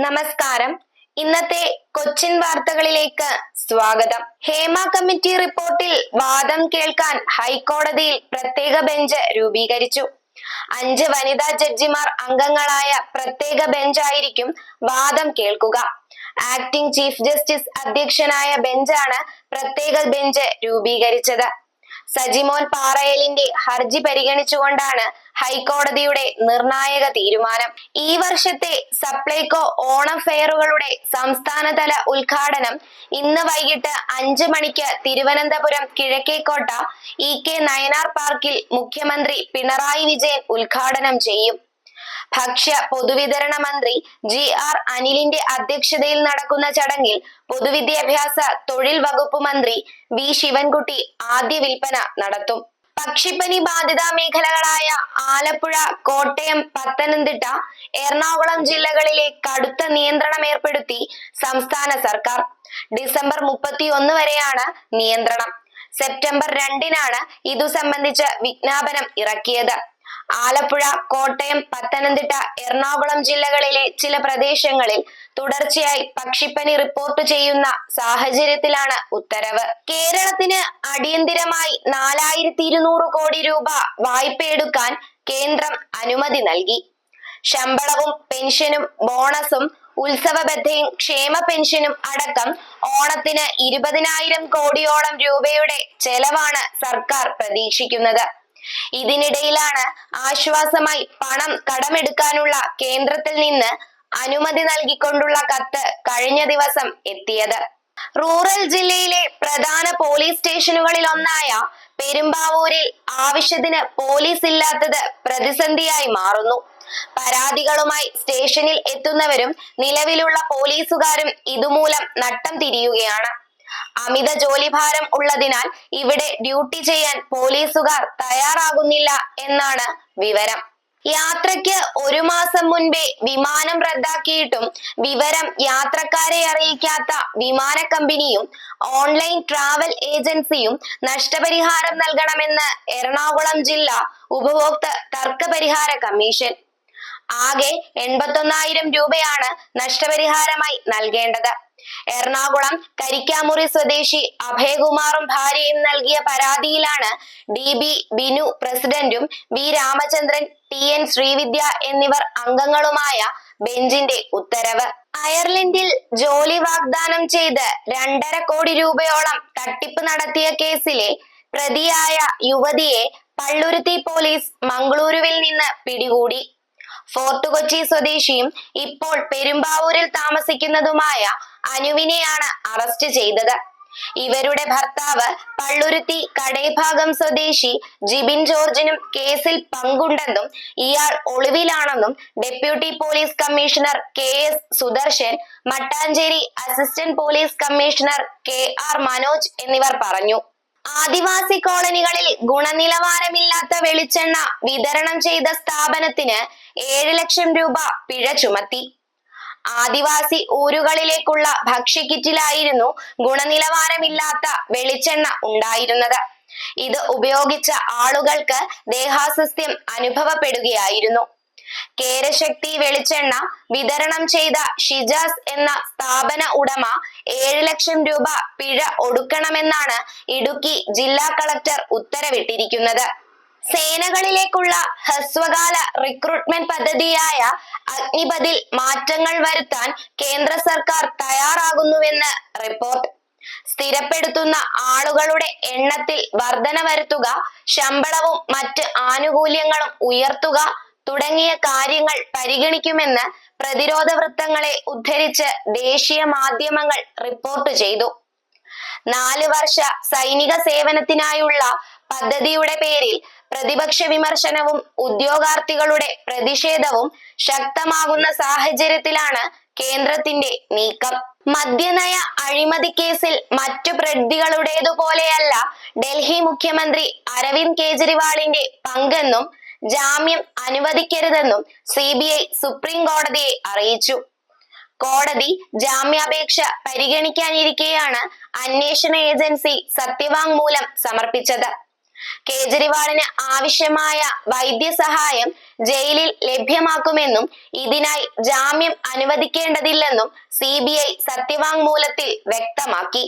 നമസ്കാരം. ഇന്നത്തെ കൊച്ചിൻ വാർത്തകളിലേക്ക് സ്വാഗതം. ഹേമ കമ്മിറ്റി റിപ്പോർട്ടിൽ വാദം കേൾക്കാൻ ഹൈക്കോടതിയിൽ പ്രത്യേക ബെഞ്ച് രൂപീകരിച്ചു. അഞ്ച് വനിതാ ജഡ്ജിമാർ അംഗങ്ങളായ പ്രത്യേക ബെഞ്ചായിരിക്കും വാദം കേൾക്കുക. ആക്ടിംഗ് ചീഫ് ജസ്റ്റിസ് അധ്യക്ഷനായ ബെഞ്ചാണ് പ്രത്യേക ബെഞ്ച് രൂപീകരിച്ചത്. സജിമോൻ പാറയലിന്റെ ഹർജി പരിഗണിച്ചുകൊണ്ടാണ് ഹൈക്കോടതിയുടെ നിർണായക തീരുമാനം. ഈ വർഷത്തെ സപ്ലൈകോ ഓണം ഫെയറുകളുടെ സംസ്ഥാനതല ഉദ്ഘാടനം ഇന്ന് വൈകിട്ട് അഞ്ച് മണിക്ക് തിരുവനന്തപുരം കിഴക്കേക്കോട്ട ഇ കെ നയനാർ പാർക്കിൽ മുഖ്യമന്ത്രി പിണറായി വിജയൻ ഉദ്ഘാടനം ചെയ്യും. ഭക്ഷ്യ പൊതുവിതരണ മന്ത്രി ജി ആർ അനിലിന്റെ അധ്യക്ഷതയിൽ നടക്കുന്ന ചടങ്ങിൽ പൊതുവിദ്യാഭ്യാസ തൊഴിൽ വകുപ്പ് മന്ത്രി വി ശിവൻകുട്ടി ആദ്യ വിൽപ്പന നടത്തും. പക്ഷിപ്പനി ബാധിത മേഖലകളായ ആലപ്പുഴ കോട്ടയം പത്തനംതിട്ട എറണാകുളം ജില്ലകളിലെ കടുത്ത നിയന്ത്രണം ഏർപ്പെടുത്തി സംസ്ഥാന സർക്കാർ. ഡിസംബർ മുപ്പത്തി ഒന്ന് വരെയാണ് നിയന്ത്രണം. സെപ്റ്റംബർ രണ്ടിനാണ് ഇതു സംബന്ധിച്ച് വിജ്ഞാപനം ഇറക്കിയത്. ആലപ്പുഴ കോട്ടയം പത്തനംതിട്ട എറണാകുളം ജില്ലകളിലെ ചില പ്രദേശങ്ങളിൽ തുടർച്ചയായി പക്ഷിപ്പനി റിപ്പോർട്ട് ചെയ്യുന്ന സാഹചര്യത്തിലാണ് ഉത്തരവ്. കേരളത്തിന് അടിയന്തിരമായി നാലായിരത്തി ഇരുന്നൂറ് കോടി രൂപ വായ്പയെടുക്കാൻ കേന്ദ്രം അനുമതി നൽകി. ശമ്പളവും പെൻഷനും ബോണസും ഉത്സവബദ്ധയും ക്ഷേമ പെൻഷനും അടക്കം ഓണത്തിന് ഇരുപതിനായിരം കോടിയോളം രൂപയുടെ ചെലവാണ് സർക്കാർ പ്രതീക്ഷിക്കുന്നത്. ഇതിനിടയിലാണ് ആശ്വാസമായി പണം കടമെടുക്കാനുള്ള കേന്ദ്രത്തിൽ നിന്ന് അനുമതി നൽകിക്കൊണ്ടുള്ള കത്ത് കഴിഞ്ഞ ദിവസം എത്തിയത്. റൂറൽ ജില്ലയിലെ പ്രധാന പോലീസ് സ്റ്റേഷനുകളിൽ ഒന്നായ പെരുമ്പാവൂരിൽ ആവശ്യത്തിന് പോലീസ് ഇല്ലാത്തത് പ്രതിസന്ധിയായി മാറുന്നു. പരാതികളുമായി സ്റ്റേഷനിൽ എത്തുന്നവരും നിലവിലുള്ള പോലീസുകാരും ഇതുമൂലം നട്ടം തിരിയുകയാണ്. അമിത ജോലിഭാരം ഉള്ളതിനാൽ ഇവിടെ ഡ്യൂട്ടി ചെയ്യാൻ പോലീസുകാർ തയ്യാറാകുന്നില്ല എന്നാണ് വിവരം. യാത്രയ്ക്ക് ഒരു മാസം മുൻപേ വിമാനം റദ്ദാക്കിയിട്ടും വിവരം യാത്രക്കാരെ അറിയിക്കാത്ത വിമാന കമ്പനിയും ഓൺലൈൻ ട്രാവൽ ഏജൻസിയും നഷ്ടപരിഹാരം നൽകണമെന്ന് എറണാകുളം ജില്ലാ ഉപഭോക്തൃ തർക്കപരിഹാര കമ്മീഷൻ. ആകെ എൺപത്തൊന്നായിരം രൂപയാണ് നഷ്ടപരിഹാരമായി നൽകേണ്ടത്. എറണാകുളം കരിക്കാമുറി സ്വദേശി അഭയകുമാറും ഭാര്യയും നൽകിയ പരാതിയിലാണ് ഡി ബി ബിനു പ്രസിഡന്റും V Ramachandran T N Sreevidya എന്നിവർ അംഗങ്ങളുമായ ബെഞ്ചിന്റെ ഉത്തരവ്. അയർലൻഡിൽ ജോലി വാഗ്ദാനം ചെയ്ത് രണ്ടര കോടി രൂപയോളം തട്ടിപ്പ് നടത്തിയ കേസിലെ പ്രതിയായ യുവതിയെ പള്ളുരുത്തി പോലീസ് മംഗളൂരുവിൽ നിന്ന് പിടികൂടി. ഫോർട്ട് കൊച്ചി സ്വദേശിയും ഇപ്പോൾ പെരുമ്പാവൂരിൽ താമസിക്കുന്നതുമായ അനുവിനെയാണ് അറസ്റ്റ് ചെയ്തത്. ഇവരുടെ ഭർത്താവ് പള്ളുരുത്തി കടൈഭാഗം സ്വദേശി ജിബിൻ ജോർജിനും കേസിൽ പങ്കുണ്ടെന്നും ഇയാൾ ഒളിവിലാണെന്നും deputy police commissioner K S Sudarshan Mattancherry assistant police commissioner K R Manoj എന്നിവർ പറഞ്ഞു. ആദിവാസി കോളനികളിൽ ഗുണനിലവാരമില്ലാത്ത വെളിച്ചെണ്ണ വിതരണം ചെയ്ത സ്ഥാപനത്തിന് ഏഴ് ലക്ഷം രൂപ പിഴ ചുമത്തി. ആദിവാസി ഊരുകളിലേക്കുള്ള ഭക്ഷ്യക്കിറ്റിലായിരുന്നു ഗുണനിലവാരമില്ലാത്ത വെളിച്ചെണ്ണ ഉണ്ടായിരുന്നത്. ഇത് ഉപയോഗിച്ച ആളുകൾക്ക് ദേഹാസ്വസ്ഥ്യം അനുഭവപ്പെടുകയായിരുന്നു. കേരശക്തി വെളിച്ചെണ്ണ വിതരണം ചെയ്ത ഷിജാസ് എന്ന സ്ഥാപന ഉടമ ഏഴ് ലക്ഷം രൂപ പിഴ ഒടുക്കണമെന്നാണ് ഇടുക്കി ജില്ലാ കളക്ടർ ഉത്തരവിട്ടിരിക്കുന്നത്. സേനകളിലേക്കുള്ള ഹ്രസ്വകാല റിക്രൂട്ട്മെന്റ് പദ്ധതിയായ അഗ്നിപതിൽ മാറ്റങ്ങൾ വരുത്താൻ കേന്ദ്ര സർക്കാർ തയ്യാറാകുന്നുവെന്ന് റിപ്പോർട്ട് സ്ഥിരപ്പെടുത്തുന്ന ആളുകളുടെ എണ്ണത്തിൽ വർധന വരുത്തുക ശമ്പളവും മറ്റ് ആനുകൂല്യങ്ങളും ഉയർത്തുക തുടങ്ങിയ കാര്യങ്ങൾ പരിഗണിക്കുമെന്ന് പ്രതിരോധ വൃത്തങ്ങളെ ഉദ്ധരിച്ച് ദേശീയ മാധ്യമങ്ങൾ റിപ്പോർട്ട് ചെയ്തു. നാല് വർഷ സൈനിക സേവനത്തിനായുള്ള പദ്ധതിയുടെ പേരിൽ പ്രതിപക്ഷ വിമർശനവും ഉദ്യോഗാർത്ഥികളുടെ പ്രതിഷേധവും ശക്തമാകുന്ന സാഹചര്യത്തിലാണ് കേന്ദ്രത്തിന്റെ നീക്കം. മദ്യനയ അഴിമതി കേസിൽ മറ്റു പ്രതികളുടേതുപോലെയല്ല ഡൽഹി മുഖ്യമന്ത്രി അരവിന്ദ് കെജ്രിവാളിന്റെ പങ്കെന്നും ജാമ്യം അനുവദിക്കരുതെന്നും സി ബി ഐ സുപ്രീം കോടതിയെ അറിയിച്ചു. കോടതി ജാമ്യാപേക്ഷ പരിഗണിക്കാനിരിക്കെയാണ് അന്വേഷണ ഏജൻസി സത്യവാങ്മൂലം സമർപ്പിച്ചത്. കേജ്രിവാളിന് ആവശ്യമായ വൈദ്യസഹായം ജയിലിൽ ലഭ്യമാക്കുമെന്നും ഇതിനായി ജാമ്യം അനുവദിക്കേണ്ടതില്ലെന്നും സി ബി ഐ സത്യവാങ്മൂലത്തിൽ വ്യക്തമാക്കി.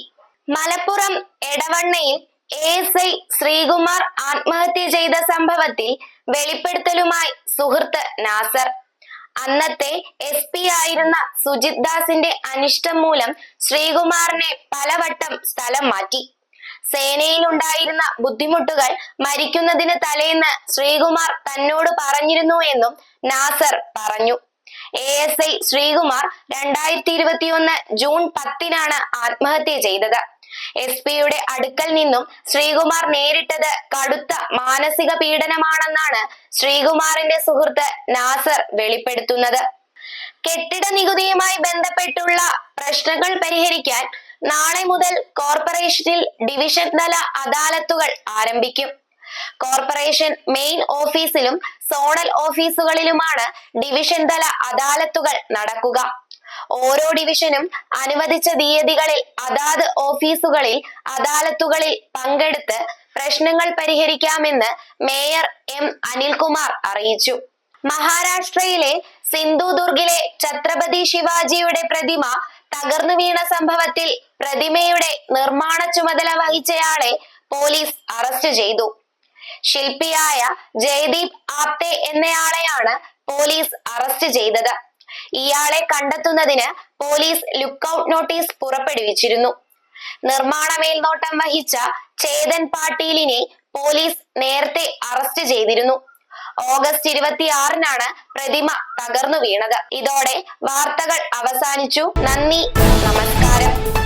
മലപ്പുറം എടവണ്ണയിൽ എ എസ് ഐ ശ്രീകുമാർ ആത്മഹത്യ ചെയ്ത സംഭവത്തിൽ വെളിപ്പെടുത്തലുമായി സുഹൃത്ത് നാസർ. അന്നത്തെ എസ് പി ആയിരുന്ന സുജിത് ദാസിന്റെ അനിഷ്ടം മൂലം ശ്രീകുമാറിനെ പലവട്ടം സ്ഥലം മാറ്റി. സേനയിലുണ്ടായിരുന്ന ബുദ്ധിമുട്ടുകൾ മരിക്കുന്നതിന് തലേന്ന് ശ്രീകുമാർ തന്നോട് പറഞ്ഞിരുന്നു എന്നും നാസർ പറഞ്ഞു. എ എസ് ഐ ശ്രീകുമാർ രണ്ടായിരത്തി ഇരുപത്തിയൊന്ന് ജൂൺ പത്തിനാണ് ആത്മഹത്യ ചെയ്തത്. എസ് പിയുടെ അടുക്കൽ നിന്നും ശ്രീകുമാർ നേരിട്ടത് കടുത്ത മാനസിക പീഡനമാണെന്നാണ് ശ്രീകുമാറിന്റെ സുഹൃത്ത് നാസർ വെളിപ്പെടുത്തുന്നത്. കെട്ടിട നികുതിയുമായി ബന്ധപ്പെട്ടുള്ള പ്രശ്നങ്ങൾ പരിഹരിക്കാൻ നാളെ മുതൽ കോർപ്പറേഷനിൽ ഡിവിഷൻ തല അദാലത്തുകൾ ആരംഭിക്കും. കോർപ്പറേഷൻ മെയിൻ ഓഫീസിലും സോണൽ ഓഫീസുകളിലുമാണ് ഡിവിഷൻ തല അദാലത്തുകൾ നടക്കുക. ഓരോ ഡിവിഷനും അനുവദിച്ച തീയതികളിൽ അതാത് ഓഫീസുകളിൽ അദാലത്തുകളിൽ പങ്കെടുത്ത് പ്രശ്നങ്ങൾ പരിഹരിക്കാമെന്ന് മേയർ എം അനിൽകുമാർ അറിയിച്ചു. മഹാരാഷ്ട്രയിലെ സിന്ധുദുർഗിലെ ഛത്രപതി ശിവാജിയുടെ പ്രതിമ തകർന്നു വീണ സംഭവത്തിൽ പ്രതിമയുടെ നിർമ്മാണ ചുമതല വഹിച്ചയാളെ പോലീസ് അറസ്റ്റ് ചെയ്തു. ശില്പിയായ ജയദീപ് ആപ്തെ എന്നയാളെയാണ് പോലീസ് അറസ്റ്റ് ചെയ്തത്. ഇയാളെ കണ്ടെത്തുന്നതിന് പോലീസ് ലുക്കൌട്ട് നോട്ടീസ് പുറപ്പെടുവിച്ചിരുന്നു. നിർമ്മാണ മേൽനോട്ടം വഹിച്ച ചേതൻ പാട്ടീലിനെ പോലീസ് നേരത്തെ അറസ്റ്റ് ചെയ്തിരുന്നു. ഓഗസ്റ്റ് ഇരുപത്തിയാറിനാണ് പ്രതിമ തകർന്നു വീണത്. ഇതോടെ വാർത്തകൾ അവസാനിച്ചു. നന്ദി. നമസ്കാരം.